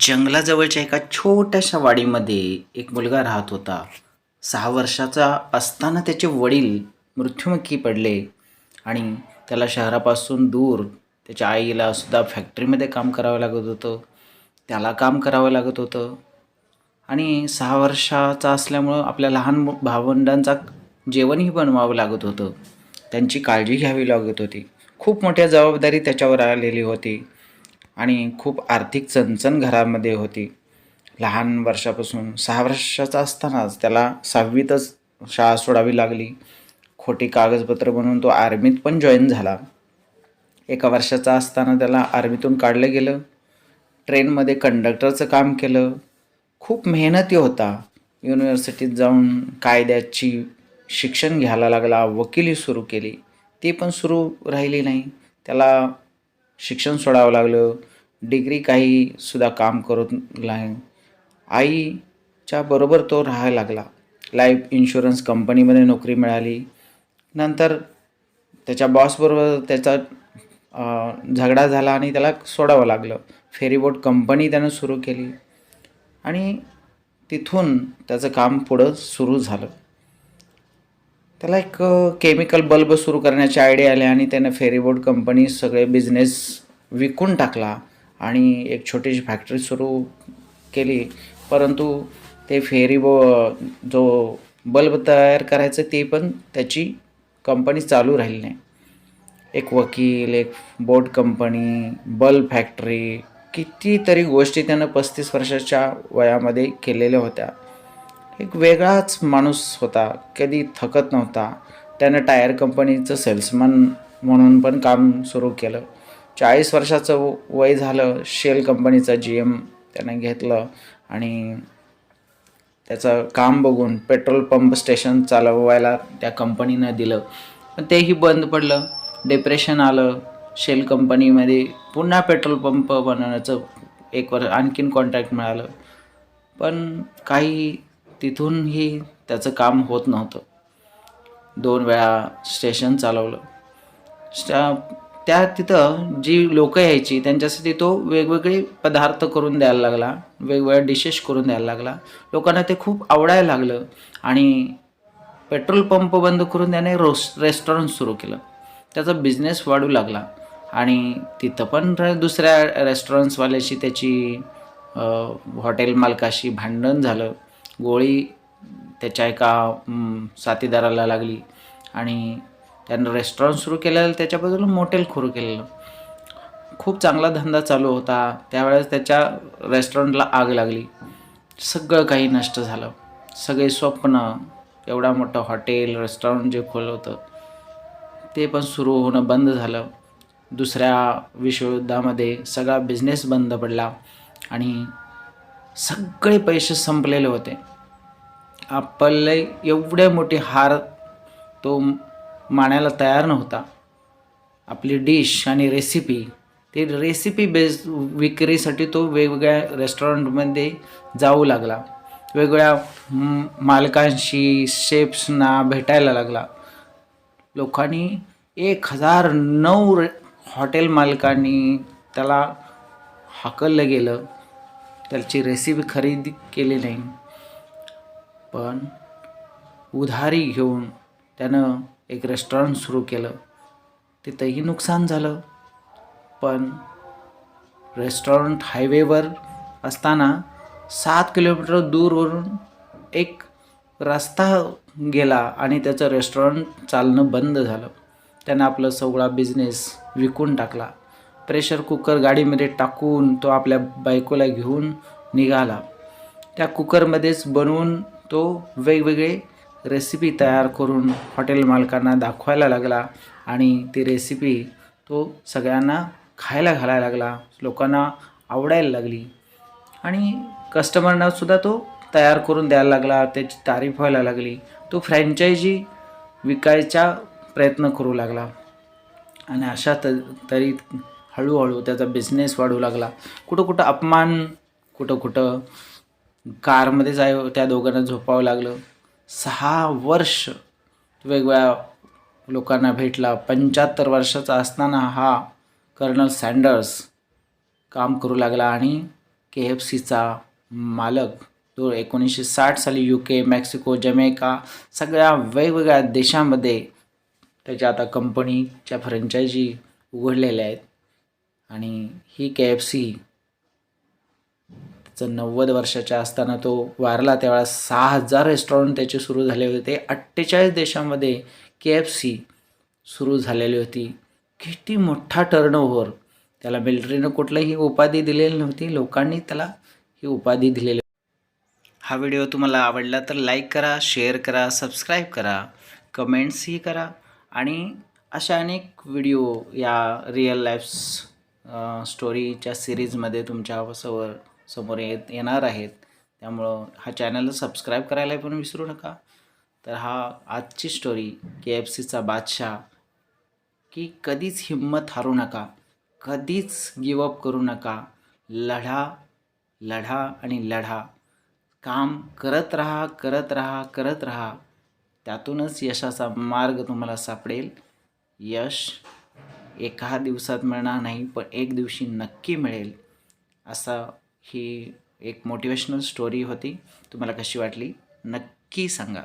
जंगलाजवळच्या एका छोट्याशा वाडीमध्ये एक मुलगा राहत होता. सहा वर्षाचा असताना त्याचे वडील मृत्युमुखी पडले आणि त्याला शहरापासून दूर त्याच्या आईला सुद्धा फॅक्टरीमध्ये काम करावं लागत होतं. त्याला काम करावं लागत होतं. आणि सहा वर्षाचा असल्यामुळं आपल्या लहान मु- भावंडांचा जेवणही बनवावं लागत होतं. त्यांची काळजी घ्यावी लागत होती. खूप मोठ्या जबाबदारी त्याच्यावर आलेली होती. आणि खूप आर्थिक चणचण घरामध्ये होती. लहान वर्षापासून सहा वर्षाचा असतानाच त्याला सहावीतच शाळा सोडावी लागली. खोटी कागदपत्र बनवून तो आर्मीत पण जॉईन झाला. एका वर्षाचा असताना त्याला आर्मीतून काढलं गेलं. ट्रेनमध्ये कंडक्टरचं काम केलं. खूप मेहनती होता. युनिव्हर्सिटीत जाऊन कायद्याची शिक्षण घ्यायला लागला. वकिली सुरू केली. ती पण सुरू राहिली नाही. त्याला शिक्षण सोडावं लागलं. डिग्री काही सुद्धा काम करत नाही. आईच्या बरोबर तो राहायला लागला. लाईफ इन्शुरन्स कंपनीमध्ये नोकरी मिळाली. नंतर त्याच्या बॉसबरोबर त्याचा झगडा झाला आणि त्याला सोडावं लागलं. फेरीबोट कंपनी त्यानं सुरू केली. आणि तिथून त्याचं काम पुढं सुरू झालं. त्याला एक केमिकल बल्ब सुरू करण्याची आयडिया आले आणि त्यानं फेरीबोट कंपनी सगळे बिझनेस विकून टाकला आणि एक छोटीशी फॅक्टरी सुरू केली. परंतु ते फेरीबो जो बल्ब तयार करायचं ते पण त्याची कंपनी चालू राहिली नाही. एक वकील एक बोट कंपनी बल्ब फॅक्टरी कितीतरी गोष्टी त्यानं पस्तीस वर्षाच्या वयामध्ये केलेल्या होत्या. एक वेगळाच माणूस होता. कधी थकत नव्हता. त्यानं टायर कंपनीचं सेल्समन म्हणून पण काम सुरू केलं. चाळीस वर्षाचं व- वय झालं शेल कंपनीचं जी एम त्यानं घेतलं आणि त्याचं काम बघून पेट्रोल पंप स्टेशन चालवायला त्या कंपनीनं दिलं. पण तेही बंद पडलं. डिप्रेशन आलं. शेल कंपनीमध्ये पुन्हा पेट्रोल पंप बनवण्याचं एक वर आणखीन कॉन्ट्रॅक्ट मिळालं. पण काही तिथूनही त्याचं काम होत नव्हतं. दोन वेळा स्टेशन चालवलं. स्टा त्या तिथं जी लोकं यायची त्यांच्यासाठी तो वेगवेगळे पदार्थ करून द्यायला लागला वेगवेगळ्या डिशेस करून द्यायला लागला. लोकांना ते खूप आवडायला लागलं आणि पेट्रोल पंप बंद करून त्याने रोस रेस्टॉरंट सुरू केलं. त्याचा बिझनेस वाढू लागला आणि तिथं पण दुसऱ्या रेस्टॉरंट्सवाल्याशी त्याची हॉटेल मालकाशी भांडण झालं. गोळी त्याच्या एका साथीदाराला लागली आणि त्यानं रेस्टॉरंट सुरू केलेलं त्याच्याबद्दल मोटेल सुरू केलेलं. खूप चांगला धंदा चालू होता. त्यावेळेस त्याच्या रेस्टॉरंटला आग लागली. सगळं काही नष्ट झालं. सगळे स्वप्न एवढा मोठं हॉटेल रेस्टॉरंट जे खोलं होतं ते पण सुरू होणं बंद झालं. दुसऱ्या विश्वयुद्धामध्ये सगळा बिझनेस बंद पडला आणि सगळे पैसे संपलेले होते. आपले एवढे मोठे हार तो मानायला तयार नव्हता. आपली डिश आणि रेसिपी ते रेसिपी बेस विक्रीसाठी तो वेगवेगळ्या रेस्टॉरंटमध्ये जाऊ लागला. वेगवेगळ्या मालकांशी शेफ्सना भेटायला लागला. लोकांनी एक हजार नऊ हॉटेल मालकांनी त्याला हाकललं गेलं. त्याची रेसिपी खरेदी केली नाही. पण उधारी घेऊन त्यानं एक रेस्टॉरंट सुरू केलं. तिथंही नुकसान झालं. पण रेस्टॉरंट हायवेवर असताना सात किलोमीटर दूरवरून एक रस्ता गेला आणि त्याचं रेस्टॉरंट चालणं बंद झालं. त्यानं आपलं सगळा बिझनेस विकून टाकला. प्रेशर कुकर गाडीमध्ये टाकून तो आपल्या बायकोला घेऊन निघाला. त्या कुकरमध्येच बनवून तो वेगवेगळे रेसिपी तयार करून हॉटेल मालकांना दाखवायला लागला आणि ती रेसिपी तो सगळ्यांना खायला घालायला लागला लोकांना आवडायला लागली. आणि कस्टमरनासुद्धा तो तयार करून द्यायला लागला त्याची तारीफ व्हायला लागली. तो फ्रँचायझी विकायचा प्रयत्न करू लागला. आणि अशा त तरी हळूहळू त्याचा बिझनेस वाढू लागला. कुठं कुठं अपमान कुठं कुठं कारमध्ये जाय त्या दोघांना झोपावं लागलं. सहा वर्ष वेगवेगळ्या लोकांना भेटला. पंच्याहत्तर वर्षाचा असताना हा कर्नल सँडर्स काम करू लागला आणि के एफ सीचा मालक तो एकोणीसशे साठ साली यू के मेक्सिको जमेका सगळ्या वेगवेगळ्या देशांमध्ये त्याच्या आता कंपनीच्या फ्रँचायझी उघडलेल्या आहेत. आणि ही के एफ सी त्याचं नव्वद वर्षाच्या असताना तो वारला त्यावेळेस सहा हजार रेस्टॉरंट त्याचे सुरू झाले होते. अठ्ठेचाळीस देशामध्ये के एफ सी सुरू झालेली होती. किती मोठा टर्नओव्हर त्याला मिलिटरीनं कुठलाही उपाधी दिलेली नव्हती. लोकांनी त्याला ही उपाधी दिलेली हा व्हिडिओ तुम्हाला आवडला तर लाईक करा शेअर करा सबस्क्राईब करा कमेंट्सही करा आणि अशा अनेक व्हिडिओ या रिअल लाईफ्स स्टोरीच्या सिरीजमध्ये तुमच्यासमोर समोर येत येणार आहेत. त्यामुळं हा चॅनल सबस्क्राईब करायला पण विसरू नका. तर हा आजची स्टोरी के एफ सीचा बादशाह की कधीच हिंमत हारू नका. कधीच गिवअप करू नका. लढा लढा आणि लढा. काम करत राहा करत राहा करत राहा. त्यातूनच यशाचा मार्ग तुम्हाला सापडेल. यश एका दिवसात मिळणार नाही पण एक दिवशी नक्की मिळेल असा ही एक मोटिवेशनल स्टोरी होती. तुम्हाला कशी वाटली नक्की सांगा.